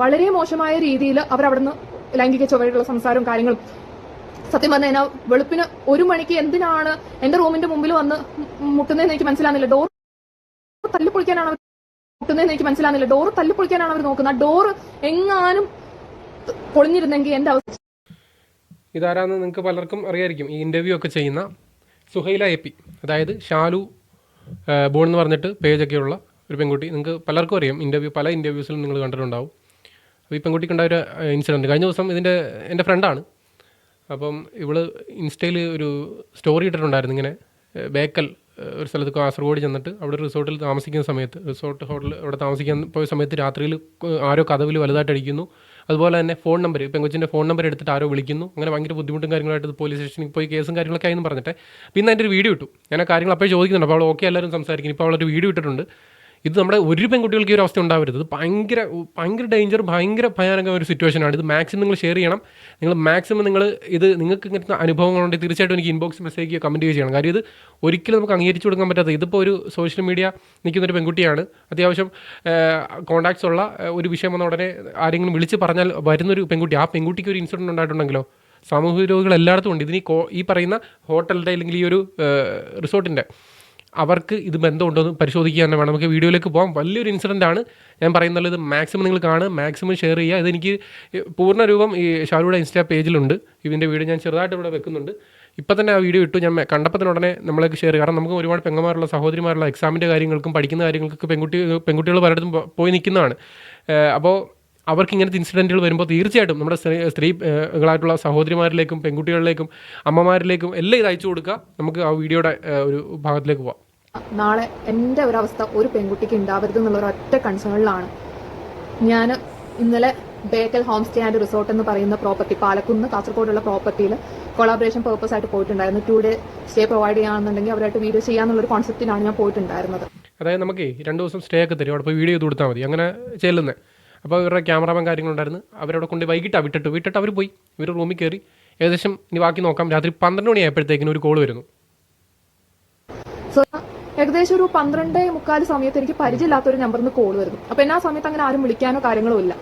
വളരെ മോശമായ രീതിയിൽ അവർ അവിടുന്ന് ലൈംഗിക ചൊവ്വയുള്ള സംസാരവും കാര്യങ്ങളും സത്യം പറഞ്ഞു കഴിഞ്ഞാൽ വെളുപ്പിന് ഒരു മണിക്ക് എന്തിനാണ് എന്റെ റൂമിന്റെ മുമ്പിൽ വന്ന് മുട്ടുന്നതെന്ന് എനിക്ക് മനസ്സിലാകുന്നില്ല ഡോർ തല്ലിപ്പൊളിക്കാനാണ് അവർ മുട്ടുന്നതെന്ന് എനിക്ക് മനസ്സിലാകുന്നില്ല ഡോർ തല്ലിപ്പൊളിക്കാനാണ് അവർ നോക്കുന്നത്. ഡോർ എങ്ങാനും പൊളിഞ്ഞിരുന്നെങ്കിൽ എന്റെ അവസ്ഥ ഇതാരാന്ന് നിങ്ങൾക്ക് പലർക്കും അറിയായിരിക്കും. ഈ ഇന്റർവ്യൂ ഒക്കെ ചെയ്യുന്ന സുഹൈല എ പി അതായത് ഷാലു ബോൺ എന്ന് പറഞ്ഞിട്ട് പേജൊക്കെയുള്ള ഒരു പെൺകുട്ടി. നിങ്ങൾക്ക് പലർക്കും അറിയാം. ഇന്റർവ്യൂ പല ഇന്റർവ്യൂസിലും നിങ്ങൾ കണ്ടിട്ടുണ്ടാവും. അപ്പോൾ ഈ പെൺകുട്ടിക്ക് ഉണ്ടായ ഒരു ഇൻസിഡന്റ് കഴിഞ്ഞ ദിവസം ഇതിന്റെ എന്റെ ഫ്രണ്ടാണ് അപ്പം ഇവൾ ഇൻസ്റ്റയിൽ ഒരു സ്റ്റോറി ഇട്ടിട്ടുണ്ടായിരുന്നു ഇങ്ങനെ ബേക്കൽ ഒരു സ്ഥലത്ത് കാസർഗോഡ് ചെന്നിട്ട് അവിടെ റിസോർട്ടിൽ താമസിക്കുന്ന സമയത്ത് റിസോർട്ട് ഹോട്ടൽ അവിടെ താമസിക്കാൻ പോയ സമയത്ത് രാത്രിയിൽ ആരോ കഥവിൽ വലുതായിട്ട് അടിക്കുന്നു. അതുപോലെ തന്നെ ഫോൺ നമ്പർ പെങ്കൊച്ചിന്റെ ഫോൺ നമ്പർ എടുത്തിട്ട് ആരോ വിളിക്കുന്നു. അങ്ങനെ ഭയങ്കര ബുദ്ധിമുട്ടും കാര്യങ്ങളായിട്ട് പോലീസ് സ്റ്റേഷനിൽ പോയി കേസും കാര്യങ്ങളൊക്കെ ആയെന്ന് പറഞ്ഞിട്ട്. പിന്നെ അതിന്റെ ഒരു വീഡിയോ ഇട്ടു. ഞാൻ ആ കാര്യങ്ങൾ അപ്പോൾ ചോദിക്കുന്നുണ്ട്. അപ്പോൾ അവൾ ഓക്കെ എല്ലാവരും സംസാരിക്കുന്നു. ഇപ്പോൾ അവളൊരു വീഡിയോ ഇട്ടിട്ടുണ്ട്. ഇത് നമ്മുടെ ഒരു പെൺകുട്ടികൾക്ക് ഈ ഒരു അവസ്ഥ ഉണ്ടാവരുത്. ഇത് ഭയങ്കര ഭയങ്കര ഡേഞ്ചർ ഭയങ്കര ഭയാനകമായ ഒരു സിറ്റുവേഷനാണ് ഇത് മാക്സിമം നിങ്ങൾ ഷെയർ ചെയ്യണം. നിങ്ങൾ മാക്സിമം നിങ്ങൾ ഇത് നിങ്ങൾക്ക് ഇങ്ങനത്തെ അനുഭവങ്ങളുണ്ടെങ്കിൽ തീർച്ചയായിട്ടും എനിക്ക് ഇൻബോക്സ് മെസ്സേജ് കമന്റ് ചെയ്യണം. കാര്യം ഇത് ഒരിക്കലും നമുക്ക് അംഗീകരിച്ചു കൊടുക്കാൻ പറ്റാത്ത ഇതിപ്പോൾ ഒരു സോഷ്യൽ മീഡിയ നിൽക്കുന്ന ഒരു പെൺകുട്ടിയാണ്. അത്യാവശ്യം കോൺടാക്ട്സ് ഉള്ള ഒരു വിഷയം വന്ന ഉടനെ ആരെങ്കിലും വിളിച്ച് പറഞ്ഞാൽ വരുന്നൊരു പെൺകുട്ടി ആ പെൺകുട്ടിക്ക് ഒരു ഇൻസിഡന്റ് ഉണ്ടായിട്ടുണ്ടെങ്കിലോ? സാമൂഹിക രോഗികൾ എല്ലായിടത്തും ഉണ്ട്. ഇതിന് ഈ പറയുന്ന ഹോട്ടലിന്റെ അല്ലെങ്കിൽ ഈ ഒരു റിസോർട്ടിന്റെ അവർക്ക് ഇത് ബന്ധമുണ്ടോ എന്ന് പരിശോധിക്കുക തന്നെ വേണം. നമുക്ക് വീഡിയോയിലേക്ക് പോകാം വലിയൊരു ഇൻസിഡന്റ് ആണ്. ഞാൻ പറയുന്നത് ഇത് മാക്സിമം നിങ്ങൾ കാണുക മാക്സിമം ഷെയർ ചെയ്യുക. ഇതെനിക്ക് പൂർണ രൂപം ഈ ഷാരൂടെ ഇൻസ്റ്റാ പേജിലുണ്ട്. ഇതിന്റെ വീഡിയോ ഞാൻ ചെറുതായിട്ട് ഇവിടെ വെക്കുന്നുണ്ട്. ഇപ്പോൾ തന്നെ ആ വീഡിയോ ഇട്ടു. ഞാൻ കണ്ടപ്പത്തിന് ഉടനെ നമ്മളേക്ക് ഷെയർ കാരണം നമുക്ക് ഒരുപാട് പെങ്ങമാരുള്ള സഹോദരിമാരുള്ള എക്സാമിന്റെ കാര്യങ്ങൾക്കും പഠിക്കുന്ന കാര്യങ്ങൾക്കൊക്കെ പെൺകുട്ടി പെൺകുട്ടികൾ പലയിടത്തും പോയി നിൽക്കുന്നതാണ്. അപ്പോൾ അവർക്ക് ഇങ്ങനത്തെ ഇൻസിഡന്റുകൾ വരുമ്പോൾ തീർച്ചയായിട്ടും നമ്മുടെ സ്ത്രീ സ്ത്രീകളായിട്ടുള്ള സഹോദരിമാരിലേക്കും പെൺകുട്ടികളിലേക്കും അമ്മമാരിലേക്കും എല്ലാം ഇത് അയച്ചു കൊടുക്കുക. നമുക്ക് ആ വീഡിയോയുടെ ഒരു ഭാഗത്തിലേക്ക് പോവാം. നാളെ എന്റെ ഒരവസ്ഥ ഒരു പെൺകുട്ടിക്ക് ഉണ്ടാവരുത് എന്നുള്ള ഒരൊറ്റ ഒറ്റ കൺസേണിലാണ് ഞാൻ ഇന്നലെ Bekal home stay and resort എന്ന് പറയുന്ന പ്രോപ്പർട്ടി പാലക്കുന്ന് കാസർഗോഡുള്ള പ്രോപ്പർട്ടിയിൽ കൊളാബറേഷൻ പേർപ്പസ് ആയിട്ട് പോയിട്ടുണ്ടായിരുന്നു. ടു ഡേ സ്റ്റേ പ്രൊവൈഡ് ചെയ്യാന്നുണ്ടെങ്കിൽ അവരായിട്ട് വീഡിയോ ചെയ്യാന്നുള്ളൊരു കോൺസെപ്റ്റിലാണ് ഞാൻ പോയിട്ടുണ്ടായിരുന്നത്. അതായത് നമുക്ക് രണ്ട് ദിവസം സ്റ്റേ ഒക്കെ തരും. അവിടെ പോയി വീഡിയോ ചെയ്ത് കൊടുത്താൽ മതി. അങ്ങനെ ചെല്ലുന്നത് അപ്പോൾ ഇവരുടെ ക്യാമറാമാൻ കാര്യങ്ങളുണ്ടായിരുന്നു. അവരവിടെ കൊണ്ട് വൈകിട്ടാണ് വിട്ടിട്ട്. വിട്ടിട്ട് അവർ പോയി. ഇവർ റൂമിൽ കയറി ഏകദേശം ഇനി ബാക്കി നോക്കാം. രാത്രി പന്ത്രണ്ട് മണിയായപ്പോഴത്തേക്കിനും ഒരു കോൾ വരുന്നു. സോ ഏകദേശം ഒരു പന്ത്രണ്ട് മുക്കാൽ സമയത്ത് എനിക്ക് പരിചയമില്ലാത്ത ഒരു നമ്പറിൽ നിന്ന് കോൾ വരുന്നു. അപ്പൊ എന്നാ സമയത്ത് അങ്ങനെ ആരും വിളിക്കാനോ കാര്യങ്ങളോ ഇല്ല.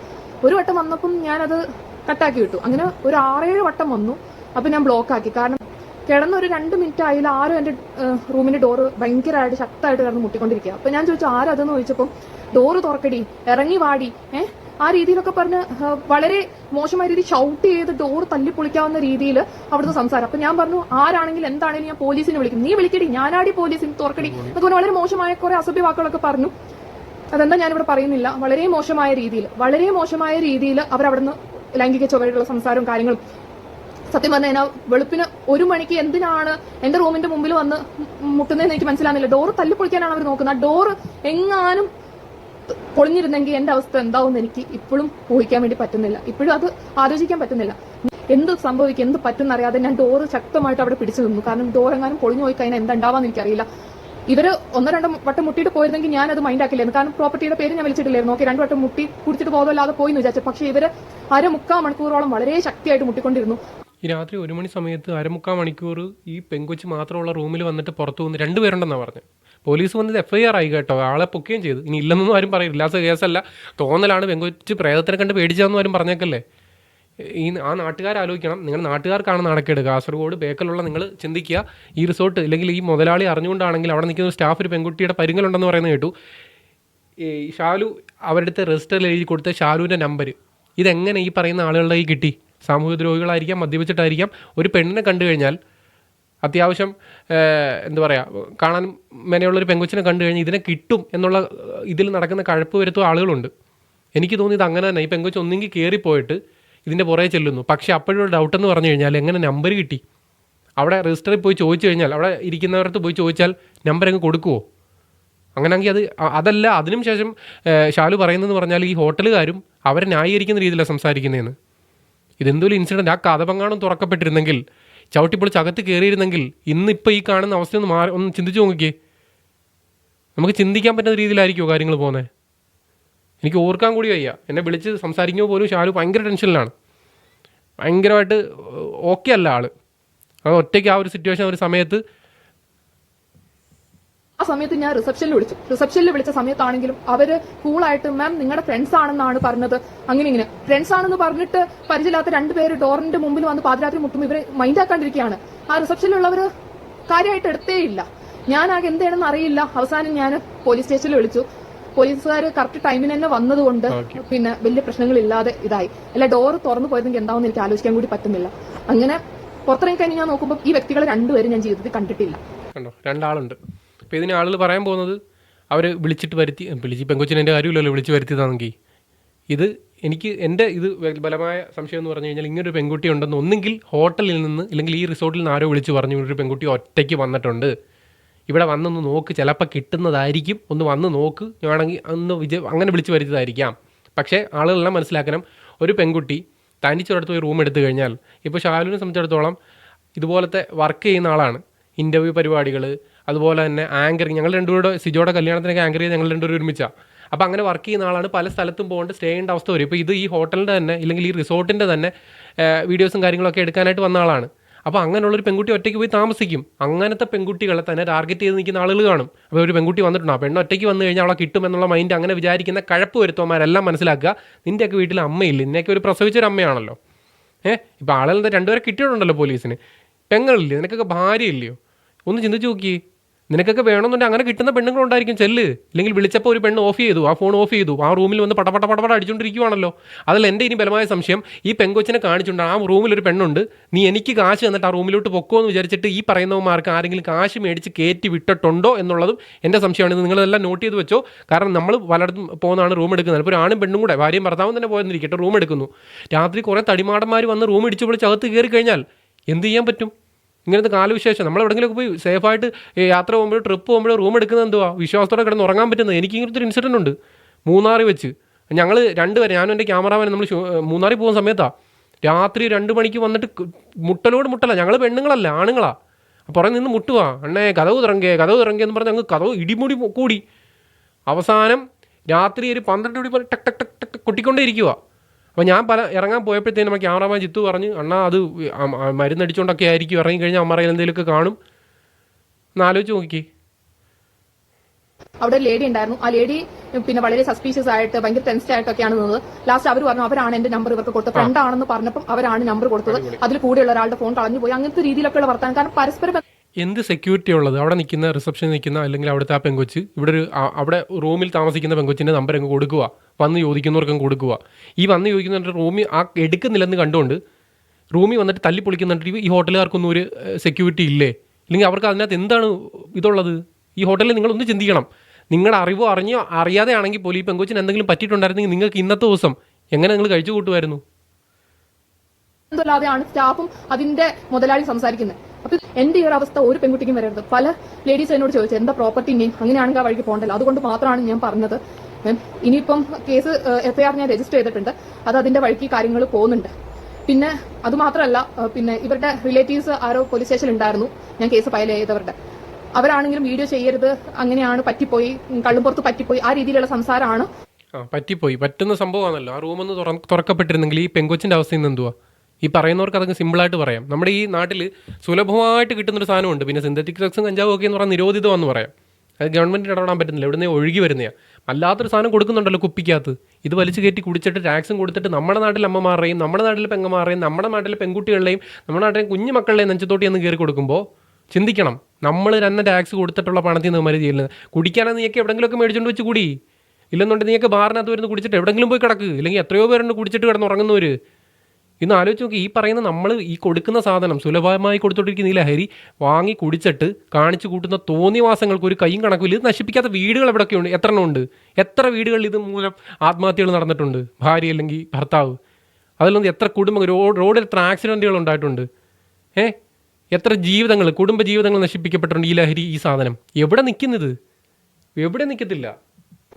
ഒരു വട്ടം വന്നപ്പം ഞാനത് കട്ടാക്കി വിട്ടു. അങ്ങനെ ഒരു ആറേഴ് വട്ടം വന്നു. അപ്പൊ ഞാൻ ബ്ലോക്ക് ആക്കി. കാരണം കിടന്ന ഒരു രണ്ട് മിനിറ്റ് ആയില്ല ആരും എന്റെ റൂമിന്റെ ഡോറ് ഭയങ്കരമായിട്ട് ശക്തമായിട്ട് കിടന്ന് മുട്ടിക്കൊണ്ടിരിക്കുക അപ്പൊ ഞാൻ ചോദിച്ചു ആരതെന്ന് ചോദിച്ചപ്പോൾ ഡോറ് തുറക്കടി. ഇറങ്ങി വാടി. ഏഹ് ആ രീതിയിലൊക്കെ പറഞ്ഞ് വളരെ മോശമായ രീതിയിൽ ഷൗട്ട് ചെയ്ത് ഡോർ തല്ലിപ്പൊളിക്കാവുന്ന രീതിയിൽ അവിടുന്ന് സംസാരം. അപ്പൊ ഞാൻ പറഞ്ഞു ആരാണെങ്കിലും എന്താണെങ്കിലും ഞാൻ പോലീസിനെ വിളിക്കും. നീ വിളിക്കടി ഞാനാടി പോലീസിന് തുറക്കടി എന്നൊക്കെ വളരെ മോശമായ കുറെ അസഭ്യ വാക്കുകളൊക്കെ പറഞ്ഞു. അതെന്താ ഞാനിവിടെ പറയുന്നില്ല. വളരെ മോശമായ രീതിയിൽ വളരെ മോശമായ രീതിയിൽ അവർ അവിടുന്ന് ലൈംഗിക ചുവരുള്ള സംസാരവും കാര്യങ്ങളും. സത്യം പറഞ്ഞു കഴിഞ്ഞാൽ വെളുപ്പിന് ഒരു മണിക്ക് എന്തിനാണ് എന്റെ റൂമിന്റെ മുമ്പിൽ വന്ന് മുട്ടുന്നതെന്ന് എനിക്ക് മനസ്സിലാകുന്നില്ല ഡോർ തല്ലിപ്പൊളിക്കാനാണ് അവർ നോക്കുന്നത്. ആ ഡോർ എങ്ങാനും പൊളിഞ്ഞിരുന്നെങ്കിൽ എന്റെ അവസ്ഥ എന്താവും എനിക്ക് ഇപ്പോഴും ഊഹിക്കാൻ വേണ്ടി പറ്റുന്നില്ല. ഇപ്പോഴും അത് ആലോചിക്കാൻ പറ്റുന്നില്ല. എന്ത് സംഭവിക്കും എന്ത് പറ്റും അറിയാതെ ഞാൻ ഡോറ് ശക്തമായിട്ട് അവിടെ പിടിച്ചു നിന്നു. കാരണം ഡോർ എങ്ങാനും പൊളിഞ്ഞു പോയി കഴിഞ്ഞാൽ എന്താണ്ടാവാന്ന് എനിക്കറിയില്ല. ഇവർ ഒന്നോ രണ്ടോ വട്ടം മുട്ടിയിട്ട് പോയിരുന്നെങ്കിൽ ഞാൻ അത് മൈൻഡ് ആക്കില്ലായിരുന്നു. കാരണം പ്രോപ്പർട്ടിയുടെ പേര് ഞാൻ വിളിച്ചിട്ടില്ലായിരുന്നു. ഓക്കെ രണ്ടു വട്ടം മുട്ടി കുടിച്ചിട്ട് ബോധമില്ലാതെ പോയി എന്ന് വിചാരിച്ചു. പക്ഷേ ഇവർ അര മുക്കാൽ മണിക്കൂറോളം വളരെ ശക്തിയായിട്ട് മുട്ടിക്കൊണ്ടിരുന്നു. ഈ രാത്രി ഒരു മണി സമയത്ത് അരമുക്കാൽ മണിക്കൂർ ഈ പെങ്കൊച്ച് മാത്രമുള്ള റൂമിൽ വന്നിട്ട് പുറത്തു വന്ന് രണ്ടുപേരുണ്ടെന്നാണ് പറഞ്ഞത് പോലീസ് വന്നത് എഫ് ഐ ആർ ആയി കേട്ടോ. ആളെ പൊക്കുകയും ചെയ്തു. ഇനി ഇല്ലെന്നൊന്നും ആരും പറയില്ല. ഇല്ലാത്ത കേസല്ല. തോന്നലാണ് പെങ്കൊച്ച് പ്രേതത്തിനെ കണ്ട് പേടിച്ചതെന്നും ആരും പറഞ്ഞേക്കല്ലേ? ഈ ആ നാട്ടുകാർ ആലോചിക്കണം. നിങ്ങൾ നാട്ടുകാർക്കാണ് നടക്കേട് കാസർഗോഡ് ബേക്കലുള്ള നിങ്ങൾ ചിന്തിക്കുക. ഈ റിസോർട്ട് അല്ലെങ്കിൽ ഈ മുതലാളി അറിഞ്ഞുകൊണ്ടാണെങ്കിൽ അവിടെ നിൽക്കുന്ന സ്റ്റാഫ് ഒരു പെൺകുട്ടിയുടെ പരിങ്ങലുണ്ടെന്ന് പറയുന്നത് കേട്ടു. ഈ ഷാലു അവരുടെ രജിസ്റ്ററിൽ എഴുതി കൊടുത്ത ഷാലുവിന്റെ നമ്പർ ഇതെങ്ങനെ ഈ പറയുന്ന ആളുകളുടെ ഈ കിട്ടി? സാമൂഹ്യ ദ്രോഹികളായിരിക്കാം മദ്യപിച്ചിട്ടായിരിക്കാം. ഒരു പെണ്ണിനെ കണ്ടു കഴിഞ്ഞാൽ അത്യാവശ്യം എന്താ പറയുക കാണാൻ മെനയുള്ളൊരു പെങ്കൊച്ചിനെ കണ്ടു കഴിഞ്ഞാൽ ഇതിനെ കിട്ടും എന്നുള്ള ഇതിൽ നടക്കുന്ന കഴപ്പ് വരുത്തുന്ന ആളുകളുണ്ട്. എനിക്ക് തോന്നിയത് അങ്ങനെ തന്നെ. ഈ പെങ്കൊച്ച് ഒന്നെങ്കിൽ കയറിപ്പോയിട്ട് ഇതിന്റെ പുറകെ ചെല്ലുന്നു. പക്ഷേ അപ്പോഴൊരു ഡൗട്ട് എന്ന് പറഞ്ഞു കഴിഞ്ഞാൽ എങ്ങനെ നമ്പർ കിട്ടി? അവിടെ രജിസ്റ്ററിൽ പോയി ചോദിച്ചു കഴിഞ്ഞാൽ അവിടെ ഇരിക്കുന്നവരടുത്ത് പോയി ചോദിച്ചാൽ നമ്പർ അങ്ങ് കൊടുക്കുമോ അങ്ങനെയാണെങ്കിൽ അത് അതല്ല അതിനും ശേഷം ഷാലു പറയുന്നതെന്ന് പറഞ്ഞാൽ ഈ ഹോട്ടലുകാരും അവരെ ന്യായീകരിക്കുന്ന രീതിയിലാണ് സംസാരിക്കുന്നതെന്ന്. ഇതെന്തൊരു ഇൻസിഡന്റ് ആ കഥപങ്ങാണം തുറക്കപ്പെട്ടിരുന്നെങ്കിൽ ചവിട്ടിപ്പൊളിച്ച് അകത്ത് കയറിയിരുന്നെങ്കിൽ ഇന്നിപ്പോൾ ഈ കാണുന്ന അവസ്ഥ ഒന്ന് മാറി ഒന്ന് ചിന്തിച്ചു നോക്കിക്കേ. നമുക്ക് ചിന്തിക്കാൻ പറ്റുന്ന രീതിയിലായിരിക്കുമോ കാര്യങ്ങൾ പോകുന്നത് എനിക്ക് ഓർക്കാൻ കൂടി വയ്യ. എന്നെ വിളിച്ച് സംസാരിക്കുമ്പോൾ പോലും ഷാലു ഭയങ്കര ടെൻഷനിലാണ്. ഭയങ്കരമായിട്ട് ഓക്കെ അല്ല ആൾ അത് ഒറ്റയ്ക്ക് ആ ഒരു സിറ്റുവേഷൻ ഒരു സമയത്ത് ആ സമയത്ത് ഞാൻ റിസപ്ഷനിൽ വിളിച്ചു. റിസപ്ഷനിൽ വിളിച്ച സമയത്താണെങ്കിലും അവർ കൂളായിട്ട് മാം നിങ്ങളുടെ ഫ്രണ്ട്സ് ആണെന്നാണ് പറഞ്ഞത്. അങ്ങനെ ഇങ്ങനെ. ഫ്രണ്ട്സ് ആണെന്ന് പറഞ്ഞിട്ട് പരിചയമില്ലാത്ത രണ്ടുപേര് ഡോറിന്റെ മുമ്പിൽ വന്ന് പാതിരാത്രി മുട്ടും ഇവരെ മൈൻഡ് ആക്കാണ്ടിരിക്കുകയാണ്. ആ റിസപ്ഷനിലുള്ളവര് കാര്യമായിട്ട് എടുത്തേ ഇല്ല. ഞാനാകെ എന്താണെന്ന് അറിയില്ല. അവസാനം ഞാൻ പോലീസ് സ്റ്റേഷനിൽ വിളിച്ചു. പോലീസുകാർ കറക്റ്റ് ടൈമിന് തന്നെ വന്നതുകൊണ്ട് പിന്നെ വലിയ പ്രശ്നങ്ങളില്ലാതെ ഇതായി. അല്ല ഡോർ തുറന്നു പോയതെങ്കിൽ എന്താണെന്ന് എനിക്ക് ആലോചിക്കാൻ കൂടി പറ്റുന്നില്ല. അങ്ങനെ പുറത്തിറങ്ങി കഴിഞ്ഞ് ഞാൻ നോക്കുമ്പോൾ ഈ വ്യക്തികളെ രണ്ടുപേരും ഞാൻ ജീവിതത്തിൽ കണ്ടിട്ടില്ല. കണ്ടോ? രണ്ടാളുണ്ട്. അപ്പോൾ ഇതിന് ആളുകൾ പറയാൻ പോകുന്നത് അവർ വിളിച്ചിട്ട് വരുത്തി വിളിച്ച് പെങ്കൊച്ചിന് എന്റെ കാര്യമില്ലല്ലോ വിളിച്ച് വരുത്തിയതാണെങ്കിൽ ഇത് എനിക്ക് എന്റെ ഇത് ബലമായ സംശയം എന്ന് പറഞ്ഞു കഴിഞ്ഞാൽ ഇങ്ങനൊരു പെൺകുട്ടി ഉണ്ടെന്ന് ഒന്നെങ്കിൽ ഹോട്ടലിൽ നിന്ന് ഇല്ലെങ്കിൽ ഈ റിസോർട്ടിൽ നിന്ന് ആരോ വിളിച്ച് പറഞ്ഞു ഒരു പെൺകുട്ടി ഒറ്റയ്ക്ക് വന്നിട്ടുണ്ട്. ഇവിടെ വന്നൊന്ന് നോക്ക് ചിലപ്പോൾ കിട്ടുന്നതായിരിക്കും ഒന്ന് വന്ന് നോക്ക് വേണമെങ്കിൽ അന്ന് വിജയ അങ്ങനെ വിളിച്ച് വരുത്തിയതായിരിക്കാം. പക്ഷേ ആളുകളെല്ലാം മനസ്സിലാക്കണം ഒരു പെൺകുട്ടി തനിച്ചൊരിടത്ത് പോയി റൂം എടുത്തു കഴിഞ്ഞാൽ ഇപ്പോൾ ഷാലുവിനെ സംബന്ധിച്ചിടത്തോളം ഇതുപോലത്തെ വർക്ക് ചെയ്യുന്ന ആളാണ്. ഇന്റർവ്യൂ പരിപാടികൾ അതുപോലെ തന്നെ ആങ്കറിങ് ഞങ്ങൾ രണ്ടുപേരുടെ സിജോയുടെ കല്യാണത്തിനൊക്കെ ആങ്കർ ചെയ്ത് ഞങ്ങൾ രണ്ടുപേരും ഒരുമിച്ചാണ് അപ്പോൾ അങ്ങനെ വർക്ക് ചെയ്യുന്ന ആളാണ് പല സ്ഥലത്തും പോകേണ്ട സ്റ്റേ ചെയ്യേണ്ട അവസ്ഥ വരും. ഇപ്പോൾ ഇത് ഈ ഹോട്ടലിന്റെ തന്നെ ഇല്ലെങ്കിൽ ഈ റിസോർട്ടിന്റെ തന്നെ വീഡിയോസും കാര്യങ്ങളൊക്കെ എടുക്കാനായിട്ട് വന്ന ആളാണ്. അപ്പോൾ അങ്ങനെയുള്ളൊരു പെൺകുട്ടി ഒറ്റയ്ക്ക് പോയി താമസിക്കും. അങ്ങനത്തെ പെൺകുട്ടികളെ തന്നെ ടാർഗറ്റ് ചെയ്ത് നിൽക്കുന്ന ആളുകൾ കാണും. അപ്പോൾ ഒരു പെൺകുട്ടി വന്നിട്ടുണ്ട്. ആ പെണ്ണ് ഒറ്റയ്ക്ക് വന്നു കഴിഞ്ഞാൽ അവളെ കിട്ടുമെന്നുള്ള മൈൻഡ് അങ്ങനെ വിചാരിക്കുന്ന കഴപ്പ് വരുത്തവന്മാരെല്ലാം മനസ്സിലാക്കുക. നിന്റെയൊക്കെ വീട്ടിൽ അമ്മയില്ല? നിന്നെയൊക്കെ ഒരു പ്രസവിച്ചൊരു അമ്മയാണല്ലോ. ഏഹ് ഇപ്പോൾ ആളുകൾ രണ്ടുപേരെ കിട്ടിയിട്ടുണ്ടല്ലോ പോലീസിന്. പെങ്ങളില്ലേ? നിനക്കൊക്കെ ഭാര്യയില്ലയോ? ഒന്ന് ചിന്തിച്ച് നോക്കി. നിനക്കൊക്കെ വേണമെന്നുണ്ടെങ്കിൽ അങ്ങനെ കിട്ടുന്ന പെണ്ണുങ്ങളുണ്ടായിരിക്കും. ചെല്ല്. ഇല്ലെങ്കിൽ വിളിച്ചപ്പോൾ ഒരു പെണ്ണ് ഓഫ് ചെയ്തു. ആ ഫോൺ ഓഫ് ചെയ്തു. ആ റൂമിൽ വന്ന് പടപട പടപട അടിച്ചുകൊണ്ടിരിക്കുവാണല്ലോ അതിൽ എന്റെ ഇനി ബലമായ സംശയം ഈ പെങ്കൊച്ചിനെ കാണിച്ചുകൊണ്ട് ആ റൂമിൽ ഒരു പെണ്ണുണ്ട്. നീ എനിക്ക് കാശ് തന്നിട്ട് ആ റൂമിലോട്ട് പൊക്കോ എന്ന് വിചാരിച്ചിട്ട് ഈ പറയുന്നവന്മാർക്ക് ആരെങ്കിലും കാശ് മേടിച്ച് കയറ്റി വിട്ടിട്ടുണ്ടോ എന്നുള്ളതും എന്റെ സംശയമാണ്. ഇത് നിങ്ങളെല്ലാം നോട്ട് ചെയ്ത് വെച്ചോ. കാരണം നമ്മൾ പലയിടത്തും പോകുന്നതാണ് റൂം എടുക്കുന്നത്. ഇപ്പോൾ ഒരു ആണും പെണ്ണും കൂടെ. ഭാര്യയും ഭർത്താവും തന്നെ പോയെന്നിരിക്കട്ടെ റൂം എടുക്കുന്നു. രാത്രി കുറേ തടിമാടന്മാർ വന്ന് റൂം ഇടിച്ചു പൊളിച്ച് അകത്ത് കയറി കഴിഞ്ഞാൽ എന്ത് ചെയ്യാൻ പറ്റും? ഇങ്ങനത്തെ കാലവിശേഷം നമ്മൾ എവിടെയെങ്കിലുമൊക്കെ പോയി സേഫായിട്ട് യാത്ര പോകുമ്പോൾ ട്രിപ്പ് പോകുമ്പോഴോ റൂം എടുക്കുന്നത് എന്തുവാ വിശ്വാസത്തോടെ കിടന്ന് ഉറങ്ങാൻ പറ്റുന്നത് എനിക്ക് ഇങ്ങനത്തെ ഒരു ഇൻസിഡന്റ് ഉണ്ട് മൂന്നാറിൽ വെച്ച് ഞങ്ങൾ രണ്ടുപേരെ ഞാനും എന്റെ ക്യാമറാമാൻ നമ്മൾ മൂന്നാറിൽ പോകുന്ന സമയത്താണ് രാത്രി രണ്ട് മണിക്ക് വന്നിട്ട് മുട്ടലോട് മുട്ടല ഞങ്ങൾ പെണ്ണുങ്ങളല്ല ആണുങ്ങളാ പുറമെ നിന്ന് മുട്ടുവാ അണ്ണേ കഥവ് തുറങ്ങേ കഥവ് തുറങ്ങിയെന്ന് എന്ന് പറഞ്ഞ് ഞങ്ങൾ കഥവ് ഇടിമുടി കൂടി അവസാനം രാത്രി ഒരു പന്ത്രണ്ട് മണി പോലെ ടക്ക് ടക്ക് ടക്ക് ടക്ക് കൊട്ടിക്കൊണ്ടേ ഇരിക്കുക അപ്പോൾ ഞാൻ പല ഇറങ്ങാൻ പോയപ്പോഴത്തേനും നമ്മൾ ക്യാമറാമാൻ ചിത്തു പറഞ്ഞു അണ്ണാ അത് മരുന്നടിച്ചുകൊണ്ടൊക്കെ ആയിരിക്കും ഇറങ്ങിക്കഴിഞ്ഞാൽ അമ്മറയിൽ എന്തെങ്കിലുമൊക്കെ കാണും. എന്നാലോചിച്ച് നോക്കി അവിടെ ലേഡി ഉണ്ടായിരുന്നു. ആ ലേഡി പിന്നെ വളരെ സസ്പീഷ്യസ് ആയിട്ട് ഭയങ്കര ടെൻസ്ഡ് ആയിട്ടൊക്കെയാണ് നിന്നത്. ലാസ്റ്റ് അവർ പറഞ്ഞു അവരാണ് എന്റെ നമ്പർ ഇവർക്ക് കൊടുത്തത്. ഫ്രണ്ട് ആണെന്ന് പറഞ്ഞപ്പം അവരാണ് നമ്പർ കൊടുത്തത്. അതിൽ കൂടെയുള്ള ഒരാളുടെ ഫോൺ കളഞ്ഞു പോയി അങ്ങനത്തെ രീതിയിലൊക്കെയുള്ള വർത്താനം കാരണം പരസ്പരം എന്ത് സെക്യൂരിറ്റി ഉള്ളത്? അവിടെ നിൽക്കുന്ന റിസപ്ഷനിൽ നിൽക്കുന്ന അല്ലെങ്കിൽ അവിടുത്തെ ആ പെങ്കൊച്ച് ഇവിടെ ഒരു അവിടെ റൂമിൽ താമസിക്കുന്ന പെങ്കൊച്ചിന്റെ നമ്പർ അങ്ങ് കൊടുക്കുക. വന്ന് ചോദിക്കുന്നവർക്കും കൊടുക്കുക. ഈ വന്ന് ചോദിക്കുന്നവരുടെ റൂമിൽ ആ എടുക്കുന്നില്ലെന്ന് കണ്ടുകൊണ്ട് റൂമിൽ വന്നിട്ട് തല്ലി പൊളിക്കുന്നുണ്ട് ഈ ഹോട്ടലുകാർക്കൊന്നും ഒരു സെക്യൂരിറ്റി ഇല്ലേ? ഇല്ലെങ്കിൽ അവർക്ക് അതിനകത്ത് എന്താണ് ഇതുള്ളത്? ഈ ഹോട്ടലിൽ നിങ്ങളൊന്ന് ചിന്തിക്കണം. നിങ്ങളുടെ അറിവോ അറിഞ്ഞോ അറിയാതെ ആണെങ്കിൽ പോലും ഈ പെങ്കൊച്ചിന് എന്തെങ്കിലും പറ്റിയിട്ടുണ്ടായിരുന്നെങ്കിൽ നിങ്ങൾക്ക് ഇന്നത്തെ ദിവസം എങ്ങനെ നിങ്ങൾ കഴിച്ചു കൂട്ടുമായിരുന്നു? സ്റ്റാഫും അതിന്റെ മുതലാളി സംസാരിക്കുന്നത്. അപ്പൊ എന്റെ ഈ ഒരു അവസ്ഥ ഒരു പെൺകുട്ടിക്കും വരരുത്. പല ലേഡീസ് എന്നോട് ചോദിച്ചു എന്താ പ്രോപ്പർട്ടി നെയിം അങ്ങനെയാണെങ്കിൽ ആ വഴിക്ക് പോകണ്ടല്ലോ. അതുകൊണ്ട് മാത്രമാണ് ഞാൻ പറഞ്ഞത്. ഇനിയിപ്പം കേസ് എഫ്ഐആർ ഞാൻ രജിസ്റ്റർ ചെയ്തിട്ടുണ്ട്. അത് അതിന്റെ വഴിക്ക് കാര്യങ്ങൾ പോകുന്നുണ്ട്. പിന്നെ അത് മാത്രമല്ല പിന്നെ ഇവരുടെ റിലേറ്റീവ്സ് ആരോ പോലീസ് സ്റ്റേഷനിൽ ഉണ്ടായിരുന്നു. ഞാൻ കേസ് ഫയൽ ചെയ്തവരുടെ. അവരാണെങ്കിലും വീഡിയോ ചെയ്യരുത്. അങ്ങനെയാണ് പറ്റിപ്പോയി. കള്ളുംപുറത്ത് പറ്റിപ്പോയി. ആ രീതിയിലുള്ള സംസാരമാണ്. പറ്റിപ്പോയി. പറ്റുന്ന സംഭവമാണല്ലോ. ആ റൂമൊന്ന് തുറ തുറക്കപ്പെട്ടിരുന്നെങ്കിൽ ഈ പെങ്കൊച്ചിന്റെ അവസ്ഥ ഇന്ന് എന്തുവാ? ഈ പറയുന്നവർക്ക് അതൊക്കെ സിമ്പിളായിട്ട് പറയാം. നമ്മുടെ ഈ നാട്ടിൽ സുലഭമായിട്ട് കിട്ടുന്നൊരു സാധനമുണ്ട്. പിന്നെ സിന്തറ്റിക് ഡ്രഗ്സും കഞ്ചാവും ഒക്കെ എന്ന് പറഞ്ഞാൽ നിരോധിതമാണെന്ന് പറയാം. അത് ഗവൺമെന്റ് ഇടപെടാൻ പറ്റുന്നില്ല. ഇവിടുന്ന് ഒഴുകി വരുന്നതാണ് അല്ലാത്തൊരു സാധനം കൊടുക്കുന്നുണ്ടല്ലോ കുപ്പിക്കകത്ത്. ഇത് വലിച്ചു കയറ്റി കുടിച്ചിട്ട് ടാക്സും കൊടുത്തിട്ട് നമ്മുടെ നാട്ടിൽ അമ്മമാരുടെയും നമ്മുടെ നാട്ടിലെ പെങ്ങന്മാരുടെയും നമ്മുടെ നാട്ടിലെ പെൺകുട്ടികളുടെയും നമ്മുടെ നാട്ടിലെ കുഞ്ഞു മക്കളുടെയും നെഞ്ചത്തോട്ടി എന്ന് കയറി കൊടുക്കുമ്പോൾ ചിന്തിക്കണം. നമ്മൾ തന്നെ ടാക്സ് കൊടുത്തിട്ടുള്ള പണത്തിൽ നിന്ന് മരി ചെയ്യുന്നത്. കുടിക്കാനാണ് നീയൊക്കെ എവിടെയെങ്കിലുമൊക്കെ മേടിച്ചുകൊണ്ട് വെച്ച് കൂടി. ഇല്ലെന്നുണ്ടെങ്കിൽ നീയൊക്കെ ബാറിനകത്ത് വരുന്ന കുടിച്ചിട്ട് എവിടെങ്കിലും പോയി കിടക്ക്. ഇല്ലെങ്കിൽ എത്രയോ പേരുണ്ട് കുടിച്ചിട്ട് കിടന്നുറങ്ങുന്നവർ ഇന്ന് ആലോചിച്ച് നോക്കി ഈ പറയുന്ന നമ്മൾ ഈ കൊടുക്കുന്ന സാധനം സുലഭമായി കൊടുത്തോണ്ടിരിക്കുന്ന ഈ ലഹരി വാങ്ങി കുടിച്ചിട്ട് കാണിച്ചു കൂട്ടുന്ന തോന്നിവാസങ്ങൾക്ക് ഒരു കൈയും കണക്കില്ല ഇത് നശിപ്പിക്കാത്ത വീടുകൾ എവിടെയൊക്കെയുണ്ട് എത്ര എണ്ണം ഉണ്ട്? എത്ര വീടുകളിൽ ഇത് മൂലം ആത്മഹത്യകൾ നടന്നിട്ടുണ്ട്? ഭാര്യ അല്ലെങ്കിൽ ഭർത്താവ്. അതിലൊന്ന് എത്ര കുടുംബം റോഡ് റോഡിൽ എത്ര ആക്സിഡന്റുകൾ ഉണ്ടായിട്ടുണ്ട്? ഏ? എത്ര ജീവിതങ്ങൾ കുടുംബ ജീവിതങ്ങൾ നശിപ്പിക്കപ്പെട്ടിട്ടുണ്ട് ഈ ലഹരി ഈ സാധനം? എവിടെ നിൽക്കുന്നത്? എവിടെ നിൽക്കത്തില്ല?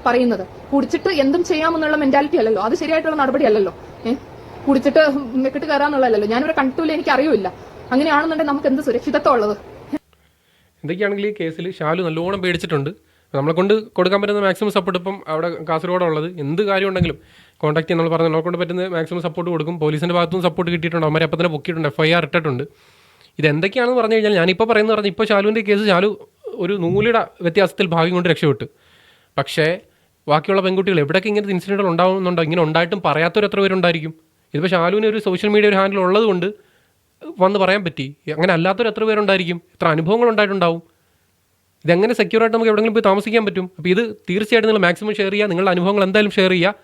പറയുന്നത്. കുടിച്ചിട്ട് എന്തും ചെയ്യാമെന്നുള്ള മെന്റാലിറ്റി അല്ലല്ലോ. അത് ശരിയായിട്ടുള്ള നടപടി അല്ലല്ലോ. ഏഹ് കുടിച്ചിട്ട് മെക്കിട്ട് കയറാന്നുള്ളതല്ലോ ഞാനിവിടെ കണ്ടിട്ടില്ല എനിക്ക് അറിയില്ല അങ്ങനെയാണെന്നുണ്ടെങ്കിൽ നമുക്ക് എന്ത് സുരക്ഷിതത്വം ഉള്ളത്? എന്തൊക്കെയാണെങ്കിൽ ഈ കേസിൽ ഷാലു നല്ലോണം പേടിച്ചിട്ടുണ്ട്. നമ്മളെ കൊണ്ട് കൊടുക്കാൻ പറ്റുന്ന മാക്സിമം സപ്പോർട്ട് ഇപ്പം അവിടെ കാസർഗോഡുള്ളത് എന്ത് കാര്യം ഉണ്ടെങ്കിലും കോൺടാക്ട് നമ്മൾ പറഞ്ഞു നമ്മളെ കൊണ്ട് പറ്റുന്ന മാക്സിമം സപ്പോർട്ട് കൊടുക്കും. പോലീസിന്റെ ഭാഗത്തും സപ്പോർട്ട് കിട്ടിയിട്ടുണ്ട്. അവന്മാരെ അപ്പം തന്നെ പൊക്കിയിട്ടുണ്ട്. എഫ് ഐ ആർ ഇട്ടിട്ടുണ്ട്. ഇത് എന്തൊക്കെയാണെന്ന് പറഞ്ഞു കഴിഞ്ഞാൽ ഞാനിപ്പോൾ പറയുന്നത് പറഞ്ഞാൽ ഇപ്പോൾ ഷാലുവിന്റെ കേസ് ഷാലു ഒരു നൂലിട വ്യത്യാസത്തിൽ ഭാഗ്യം കൊണ്ട് രക്ഷപ്പെട്ടു. പക്ഷേ ബാക്കിയുള്ള പെൺകുട്ടികൾ എവിടെയൊക്കെ ഇങ്ങനത്തെ ഇൻസിഡന്റുകൾ ഉണ്ടാവുന്നുണ്ടോ ഇങ്ങനെ ഉണ്ടായിട്ടും പറയാത്തവർ എത്ര പേരുണ്ടായിരിക്കും? ഇതിപ്പോൾ ഷാലുവിന് ഒരു സോഷ്യൽ മീഡിയ ഒരു ഹാൻഡിൽ ഉള്ളതുകൊണ്ട് വന്ന് പറയാൻ പറ്റി. അങ്ങനെ അല്ലാത്തവർ എത്ര പേരുണ്ടായിരിക്കും? എത്ര അനുഭവങ്ങൾ ഉണ്ടായിട്ടുണ്ടാവും? ഇതെങ്ങനെ സെക്യൂർ ആയിട്ട് നമുക്ക് എവിടെയെങ്കിലും പോയി താമസിക്കാൻ പറ്റും? അപ്പോൾ ഇത് തീർച്ചയായിട്ടും നിങ്ങൾ മാക്സിമം ഷെയർ ചെയ്യുക. നിങ്ങളുടെ അനുഭവങ്ങൾ എന്തായാലും ഷെയർ ചെയ്യുക.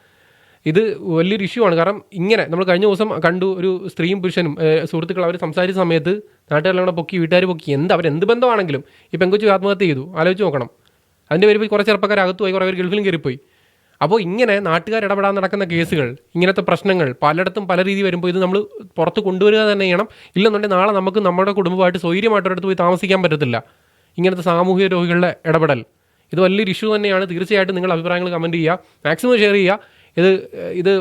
ഇത് വലിയൊരു ഇഷ്യൂ ആണ്. കാരണം ഇങ്ങനെ നമ്മൾ കഴിഞ്ഞ ദിവസം കണ്ടു ഒരു സ്ത്രീയും പുരുഷനും സുഹൃത്തുക്കൾ അവർ സംസാരിച്ച സമയത്ത് നാട്ടുകാരെല്ലാം കൂടെ പൊക്കി വീട്ടുകാർ പൊക്കി എന്ത് അവരെന്ത് ബന്ധമാണെങ്കിലും ഈ പെങ്കൊച്ചു ആത്മഹത്യ ചെയ്തു. ആലോചിച്ച് നോക്കണം. അതിന്റെ പേരിൽ കുറേ ചെറുപ്പക്കാർ അകത്ത് പോയി കുറേ പേര് ഗൾഫിലും കയറിപ്പോയി. അപ്പോൾ ഇങ്ങനെ നാട്ടുകാർ ഇടപെടാൻ നടക്കുന്ന കേസുകൾ ഇങ്ങനത്തെ പ്രശ്നങ്ങൾ പലയിടത്തും പല രീതി വരുമ്പോൾ ഇത് നമ്മൾ പുറത്ത് കൊണ്ടുവരിക തന്നെ ചെയ്യണം. ഇല്ലെന്നുണ്ടെങ്കിൽ നാളെ നമുക്ക് നമ്മുടെ കുടുംബമായിട്ട് സ്വൈര്യമായിട്ട് ഒരിടത്ത് പോയി താമസിക്കാൻ പറ്റത്തില്ല. ഇങ്ങനത്തെ സാമൂഹിക രോഗികളുടെ ഇടപെടൽ. ഇത് വലിയൊരു ഇഷ്യൂ തന്നെയാണ്. തീർച്ചയായിട്ടും നിങ്ങൾ അഭിപ്രായങ്ങൾ കമന്റ് ചെയ്യുക. മാക്സിമം ഷെയർ ചെയ്യുക. ഇത് ഇത്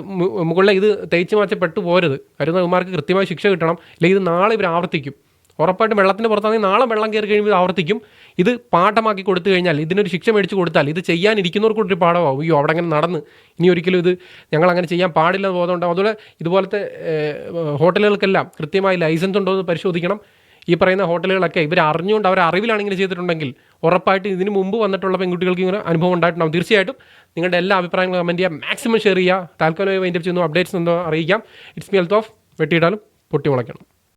മുകളിലെ ഇത് തേച്ച് മാച്ചപ്പെട്ടു പോരുത്. കരുതകുമാർക്ക് കൃത്യമായി ശിക്ഷ കിട്ടണം. അല്ലെങ്കിൽ ഇത് നാളെ ഇവർ ആവർത്തിക്കും. ഉറപ്പായിട്ടും വെള്ളത്തിന്റെ പുറത്താണെങ്കിൽ നാളെ വെള്ളം കയറി കഴിയുമ്പോൾ ആവർത്തിക്കും. ഇത് പാഠമാക്കി കൊടുത്തു കഴിഞ്ഞാൽ ഇതിനൊരു ശിക്ഷ മേടിച്ച് കൊടുത്താൽ ഇത് ചെയ്യാനിരിക്കുന്നവർക്കൊരു പാഠമാവും. അയ്യോ അവിടെ അങ്ങനെ നടന്ന്. ഇനി ഒരിക്കലും ഇത് ഞങ്ങൾ അങ്ങനെ ചെയ്യാൻ പാടില്ല എന്ന് ബോധമുണ്ടാവും. അതുപോലെ ഇതുപോലത്തെ ഹോട്ടലുകൾക്കെല്ലാം കൃത്യമായി ലൈസൻസ് ഉണ്ടോ എന്ന് പരിശോധിക്കണം. ഈ പറയുന്ന ഹോട്ടലുകളൊക്കെ ഇവർ അറിഞ്ഞുകൊണ്ട് അവർ അറിവിലാണ് ഇങ്ങനെ ചെയ്തിട്ടുണ്ടെങ്കിൽ ഉറപ്പായിട്ട് ഇതിന് മുമ്പ് വന്നിട്ടുള്ള പെൺകുട്ടികൾക്ക് ഇങ്ങനെ അനുഭവം ഉണ്ടായിട്ടുണ്ടാവും. തീർച്ചയായിട്ടും നിങ്ങളുടെ എല്ലാ അഭിപ്രായങ്ങളും കമന്റ് ചെയ്യുക മാക്സിമം ഷെയർ ചെയ്യുക. താൽക്കാലികമായി വൈൻഡപ്പ് ചെയ്യുന്നു അപ്ഡേറ്റ്സ് എന്തോ അറിയിക്കാം. ഇറ്റ്സ് മി ഹെൽത്ത് ഓഫ് വെട്ടിയിടാലും പൊട്ടി മുളയ്ക്കണം.